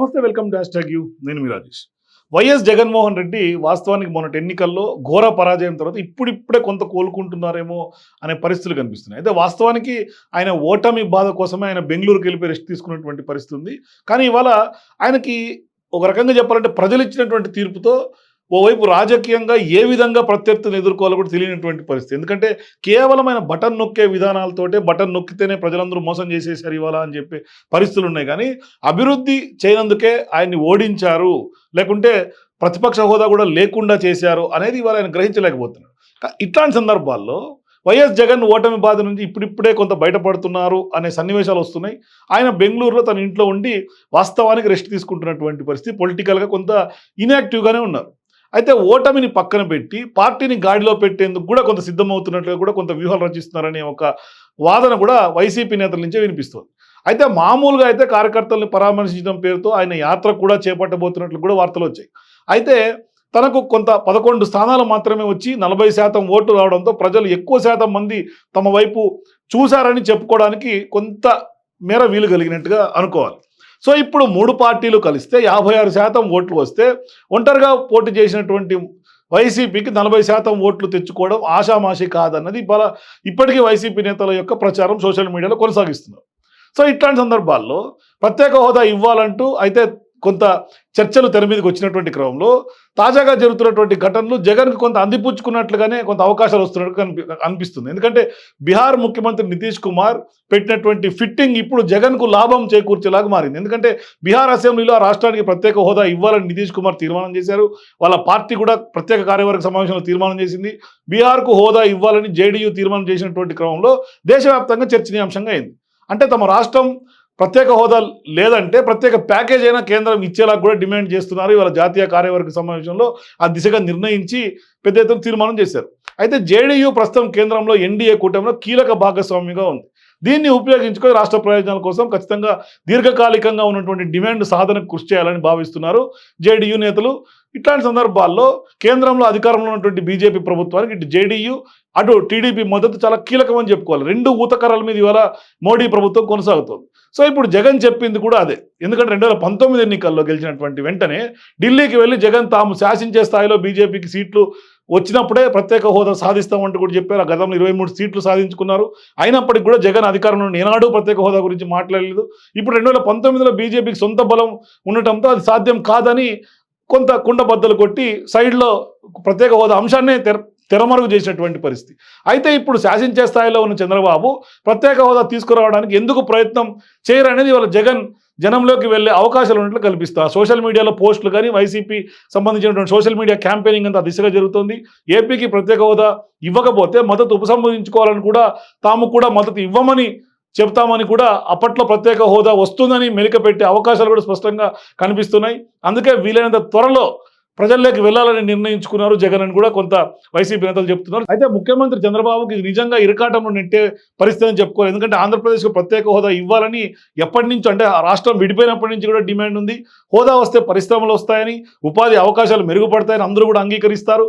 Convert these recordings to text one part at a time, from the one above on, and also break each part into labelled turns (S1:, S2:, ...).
S1: నమస్తే welcome to హ్యాష్ యూ నేను మీ రాజేష్ వైఎస్ జగన్మోహన్ రెడ్డి వాస్తవానికి మొన్నటి ఎన్నికల్లో ఘోర పరాజయం తర్వాత ఇప్పుడిప్పుడే కొంత కోలుకుంటున్నారేమో అనే పరిస్థితులు కనిపిస్తున్నాయి అయితే వాస్తవానికి ఆయన ఓటమి బాధ కోసమే ఆయన బెంగళూరుకి వెళ్ళిపోయి రెస్ట్ తీసుకున్నటువంటి పరిస్థితి ఉంది కానీ ఇవాళ ఆయనకి ఒక రకంగా చెప్పాలంటే ప్రజలు ఇచ్చినటువంటి తీర్పుతో ఓవైపు రాజకీయంగా ఏ విధంగా ప్రత్యర్థిని ఎదుర్కోవాలో కూడా తెలియనటువంటి పరిస్థితి ఎందుకంటే కేవలమైన బటన్ నొక్కే విధానాలతోటే బటన్ నొక్కితేనే ప్రజలందరూ మోసం చేసేసారు ఇవాళ అని చెప్పి పరిస్థితులు ఉన్నాయి కానీ అభివృద్ధి చేయనందుకే ఆయన్ని ఓడించారు లేకుంటే ప్రతిపక్ష హోదా కూడా లేకుండా చేశారు అనేది ఇవాళ ఆయన గ్రహించలేకపోతున్నారు ఇట్లాంటి సందర్భాల్లో వైఎస్ జగన్ ఓటమి బాధ నుంచి ఇప్పుడిప్పుడే కొంత బయటపడుతున్నారు అనే సన్నివేశాలు వస్తున్నాయి ఆయన బెంగళూరులో తన ఇంట్లో ఉండి వాస్తవానికి రెస్ట్ తీసుకుంటున్నటువంటి పరిస్థితి పొలిటికల్గా కొంత ఇన్యాక్టివ్గానే ఉన్నారు అయితే ఓటమిని పక్కన పెట్టి పార్టీని గాడిలో పెట్టేందుకు కూడా కొంత సిద్ధమవుతున్నట్లుగా కూడా కొంత వ్యూహాలు రచిస్తున్నారనే ఒక వాదన కూడా వైసీపీ నేతల నుంచే వినిపిస్తుంది అయితే మామూలుగా అయితే కార్యకర్తలను పరామర్శించడం పేరుతో ఆయన యాత్ర కూడా చేపట్టబోతున్నట్లు కూడా వార్తలు వచ్చాయి అయితే తనకు కొంత పదకొండు స్థానాలు మాత్రమే వచ్చి నలభై శాతం ఓటు రావడంతో ప్రజలు ఎక్కువ శాతం మంది తమ వైపు చూశారని చెప్పుకోవడానికి కొంత మేర వీలు కలిగినట్టుగా అనుకోవాలి సో ఇప్పుడు మూడు పార్టీలు కలిస్తే యాభై ఆరు శాతం ఓట్లు వస్తే ఒంటరిగా పోటీ చేసినటువంటి వైసీపీకి నలభై శాతం ఓట్లు తెచ్చుకోవడం ఆషామాషి కాదన్నది బల ఇప్పటికీ వైసీపీ నేతల యొక్క ప్రచారం సోషల్ మీడియాలో కొనసాగిస్తున్నారు సో ఇట్లాంటి సందర్భాల్లో ప్రత్యేక హోదా ఇవ్వాలంటూ అయితే కొంత చర్చలు తెర మీదకి వచ్చినటువంటి క్రమంలో తాజాగా జరుగుతున్నటువంటి ఘటనలు జగన్కు కొంత అందిపుచ్చుకున్నట్లుగానే కొంత అవకాశాలు వస్తున్నట్టు అనిపిస్తుంది ఎందుకంటే బీహార్ ముఖ్యమంత్రి నితీష్ కుమార్ పెట్టినటువంటి ఫిట్టింగ్ ఇప్పుడు జగన్కు లాభం చేకూర్చేలాగా మారింది ఎందుకంటే బీహార్ అసెంబ్లీలో ఆ రాష్ట్రానికి ప్రత్యేక హోదా ఇవ్వాలని నితీష్ కుమార్ తీర్మానం చేశారు వాళ్ళ పార్టీ కూడా ప్రత్యేక కార్యవర్గ సమావేశంలో తీర్మానం చేసింది బీహార్కు హోదా ఇవ్వాలని జేడీయూ తీర్మానం చేసినటువంటి క్రమంలో దేశవ్యాప్తంగా చర్చనీయాంశంగా అయింది అంటే తమ రాష్ట్రం ప్రత్యేక హోదా లేదంటే ప్రత్యేక ప్యాకేజ్ అయినా కేంద్రం ఇచ్చేలా కూడా డిమాండ్ చేస్తున్నారు ఇవాళ జాతీయ కార్యవర్గ సమావేశంలో ఆ దిశగా నిర్ణయించి పెద్ద ఎత్తున తీర్మానం చేశారు అయితే జేడీయూ ప్రస్తుతం కేంద్రంలో ఎన్డీఏ కూటమిలో కీలక భాగస్వామ్యంగా ఉంది దీన్ని ఉపయోగించుకొని రాష్ట్ర ప్రయోజనాల కోసం ఖచ్చితంగా దీర్ఘకాలికంగా ఉన్నటువంటి డిమాండ్ సాధనకు కృషి చేయాలని భావిస్తున్నారు జేడీయూ నేతలు ఇట్లాంటి సందర్భాల్లో కేంద్రంలో అధికారంలో ఉన్నటువంటి బీజేపీ ప్రభుత్వానికి ఇటు జేడీయూ అటు టీడీపీ మద్దతు చాలా కీలకమని చెప్పుకోవాలి రెండు ఊతకర్రల మీద ఇవాళ మోడీ ప్రభుత్వం కొనసాగుతుంది సో ఇప్పుడు జగన్ చెప్పింది కూడా అదే ఎందుకంటే రెండు వేల పంతొమ్మిది ఎన్నికల్లో గెలిచినటువంటి వెంటనే ఢిల్లీకి వెళ్ళి జగన్ తాము శాసించే స్థాయిలో బీజేపీకి సీట్లు వచ్చినప్పుడే ప్రత్యేక హోదా సాధిస్తామంటూ కూడా చెప్పారు ఆ గతంలో ఇరవై మూడు సీట్లు సాధించుకున్నారు అయినప్పటికీ కూడా జగన్ అధికారంలో ఏనాడు ప్రత్యేక హోదా గురించి మాట్లాడలేదు ఇప్పుడు రెండు వేల పంతొమ్మిదిలో బీజేపీకి సొంత బలం ఉండటంతో అది సాధ్యం కాదని కొంత కుండబద్దలు కొట్టి సైడ్లో ప్రత్యేక హోదా అంశాన్నే తెరమరుగు చేసినటువంటి పరిస్థితి అయితే ఇప్పుడు శాసించే స్థాయిలో ఉన్న చంద్రబాబు ప్రత్యేక హోదా తీసుకురావడానికి ఎందుకు ప్రయత్నం చేయరనేది వాళ్ళ జగన్ జనంలోకి వెళ్ళే అవకాశాలు ఉన్నట్లు కల్పిస్తా సోషల్ మీడియాలో పోస్టులు కానీ వైసీపీ సంబంధించినటువంటి సోషల్ మీడియా క్యాంపెయినింగ్ అంతా దిశగా జరుగుతుంది ఏపీకి ప్రత్యేక హోదా ఇవ్వకపోతే మద్దతు ఉపసంహరించుకోవాలని కూడా తాము కూడా మద్దతు ఇవ్వమని చెప్తామని కూడా అప్పట్లో ప్రత్యేక హోదా వస్తుందని మెలిక పెట్టే అవకాశాలు కూడా స్పష్టంగా కనిపిస్తున్నాయి అందుకే వీలైనంత త్వరలో ప్రజల్లోకి వెళ్ళాలని నిర్ణయించుకున్నారు జగన్ అని కూడా కొంత వైసీపీ నేతలు చెప్తున్నారు అయితే ముఖ్యమంత్రి చంద్రబాబుకి నిజంగా ఇరకాటంలో నెట్టే పరిస్థితి అని చెప్పుకోవాలి ఎందుకంటే ఆంధ్రప్రదేశ్కు ప్రత్యేక హోదా ఇవ్వాలని ఎప్పటి నుంచి అంటే రాష్ట్రం విడిపోయినప్పటి నుంచి కూడా డిమాండ్ ఉంది హోదా వస్తే పరిశ్రమలు వస్తాయని ఉపాధి అవకాశాలు మెరుగుపడతాయని అందరూ కూడా అంగీకరిస్తారు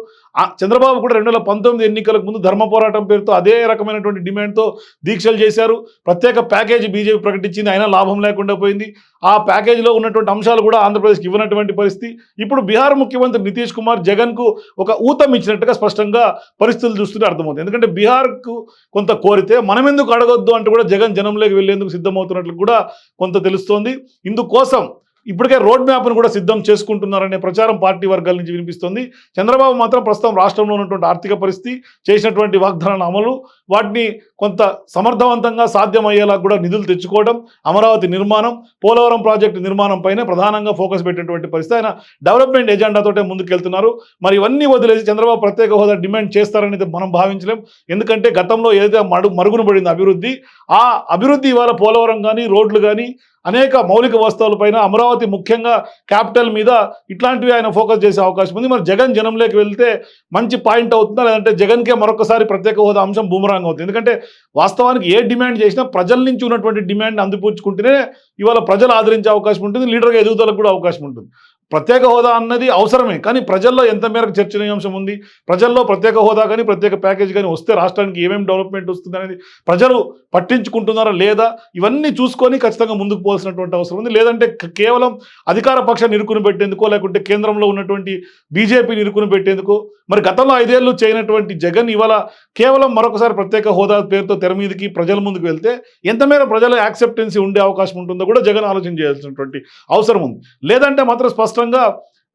S1: చంద్రబాబు కూడా రెండు వేల పంతొమ్మిది ఎన్నికలకు ముందు ధర్మ పోరాటం పేరుతో అదే రకమైనటువంటి డిమాండ్తో దీక్షలు చేశారు ప్రత్యేక ప్యాకేజీ బీజేపీ ప్రకటించింది అయినా లాభం లేకుండా పోయింది ఆ ప్యాకేజీలో ఉన్నటువంటి అంశాలు కూడా ఆంధ్రప్రదేశ్కి ఇవ్వనటువంటి పరిస్థితి ఇప్పుడు బీహార్ ముఖ్యమంత్రి నితీష్ కుమార్ జగన్కు ఒక ఊతం ఇచ్చినట్టుగా స్పష్టంగా పరిస్థితులు చూస్తుంటే అర్థమవుతుంది ఎందుకంటే బీహార్కు కొంత కోరితే మనం ఎందుకు అడగొద్దు అంటూ కూడా జగన్ జనంలోకి వెళ్లేందుకు సిద్ధమవుతున్నట్లు కూడా కొంత తెలుస్తోంది ఇందుకోసం ఇప్పటికే రోడ్ మ్యాప్ను కూడా సిద్ధం చేసుకుంటున్నారనే ప్రచారం పార్టీ వర్గాల నుంచి వినిపిస్తోంది చంద్రబాబు మాత్రం ప్రస్తుతం రాష్ట్రంలో ఉన్నటువంటి ఆర్థిక పరిస్థితి చేసినటువంటి వాగ్దానాల అమలు వాటిని కొంత సమర్థవంతంగా సాధ్యమయ్యేలా కూడా నిధులు తెచ్చుకోవడం అమరావతి నిర్మాణం పోలవరం ప్రాజెక్టు నిర్మాణం పైన ప్రధానంగా ఫోకస్ పెట్టినటువంటి పరిస్థితి ఆయన డెవలప్మెంట్ ఎజెండాతోటే ముందుకెళ్తున్నారు మరి ఇవన్నీ వదిలేసి చంద్రబాబు ప్రత్యేక హోదా డిమాండ్ చేస్తారని మనం భావించలేం ఎందుకంటే గతంలో ఏదైతే మడు మరుగున పడింది అభివృద్ధి ఆ అభివృద్ధి ఇవాళ పోలవరం కానీ రోడ్లు కానీ అనేక మౌలిక వస్తువులపైన అమరావతి ముఖ్యంగా క్యాపిటల్ మీద ఇట్లాంటివి ఆయన ఫోకస్ చేసే అవకాశం ఉంది మరి జగన్ జనంలోకి వెళ్తే మంచి పాయింట్ అవుతుందా లేదంటే జగన్కే మరొకసారి ప్రత్యేక హోదా అంశం భూమరాంగం అవుతుంది ఎందుకంటే వాస్తవానికి ఏ డిమాండ్ చేసినా ప్రజల నుంచి ఉన్నటువంటి డిమాండ్ అందిపుచ్చుకుంటేనే ఇవాళ ప్రజలు ఆదరించే అవకాశం ఉంటుంది లీడర్గా ఎదుగుదలకు కూడా అవకాశం ఉంటుంది ప్రత్యేక హోదా అన్నది అవసరమే కానీ ప్రజల్లో ఎంత మేరకు చర్చనీయాంశం ఉంది ప్రజల్లో ప్రత్యేక హోదా కానీ ప్రత్యేక ప్యాకేజ్ కానీ వస్తే రాష్ట్రానికి ఏమేమి డెవలప్మెంట్ వస్తుంది అనేది ప్రజలు పట్టించుకుంటున్నారా లేదా ఇవన్నీ చూసుకొని ఖచ్చితంగా ముందుకు పోవాల్సినటువంటి అవసరం ఉంది లేదంటే కేవలం అధికార పక్షాన్ని ఇరుకుని పెట్టేందుకో లేకుంటే కేంద్రంలో ఉన్నటువంటి బీజేపీని ఇరుకుని పెట్టేందుకో మరి గతంలో ఐదేళ్లు చేయనటువంటి జగన్ ఇవాళ కేవలం మరొకసారి ప్రత్యేక హోదా పేరుతో తెర మీదకి ప్రజల ముందుకు వెళ్తే ఎంతమేర ప్రజల యాక్సెప్టెన్సీ ఉండే అవకాశం ఉంటుందో కూడా జగన్ ఆలోచన చేయాల్సినటువంటి అవసరం ఉంది లేదంటే మాత్రం స్పష్టం ఖచ్చితంగా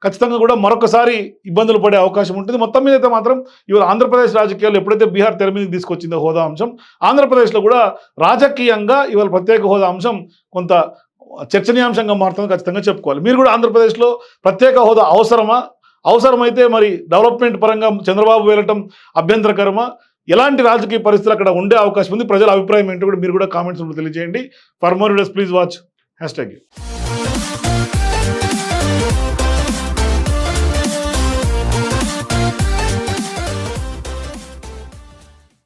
S1: ఖచ్చితంగా కూడా మరొకసారి ఇబ్బందులు పడే అవకాశం ఉంటుంది మొత్తం మీద అయితే మాత్రం ఇవాళ ఆంధ్రప్రదేశ్ రాజకీయాలు ఎప్పుడైతే బీహార్ తెర మీద తీసుకొచ్చిందో హోదా అంశం ఆంధ్రప్రదేశ్లో కూడా రాజకీయంగా ఇవాళ ప్రత్యేక హోదా అంశం కొంత చర్చనీయాంశంగా మారుతుందని ఖచ్చితంగా చెప్పుకోవాలి మీరు కూడా ఆంధ్రప్రదేశ్లో ప్రత్యేక హోదా అవసరమా అవసరమైతే మరి డెవలప్మెంట్ పరంగా చంద్రబాబు వెళ్ళటం అభ్యంతరకరమా ఎలాంటి రాజకీయ పరిస్థితులు అక్కడ ఉండే అవకాశం ఉంది ప్రజల అభిప్రాయం ఏంటో కూడా మీరు కూడా కామెంట్స్ తెలియజేయండి for more please watch hash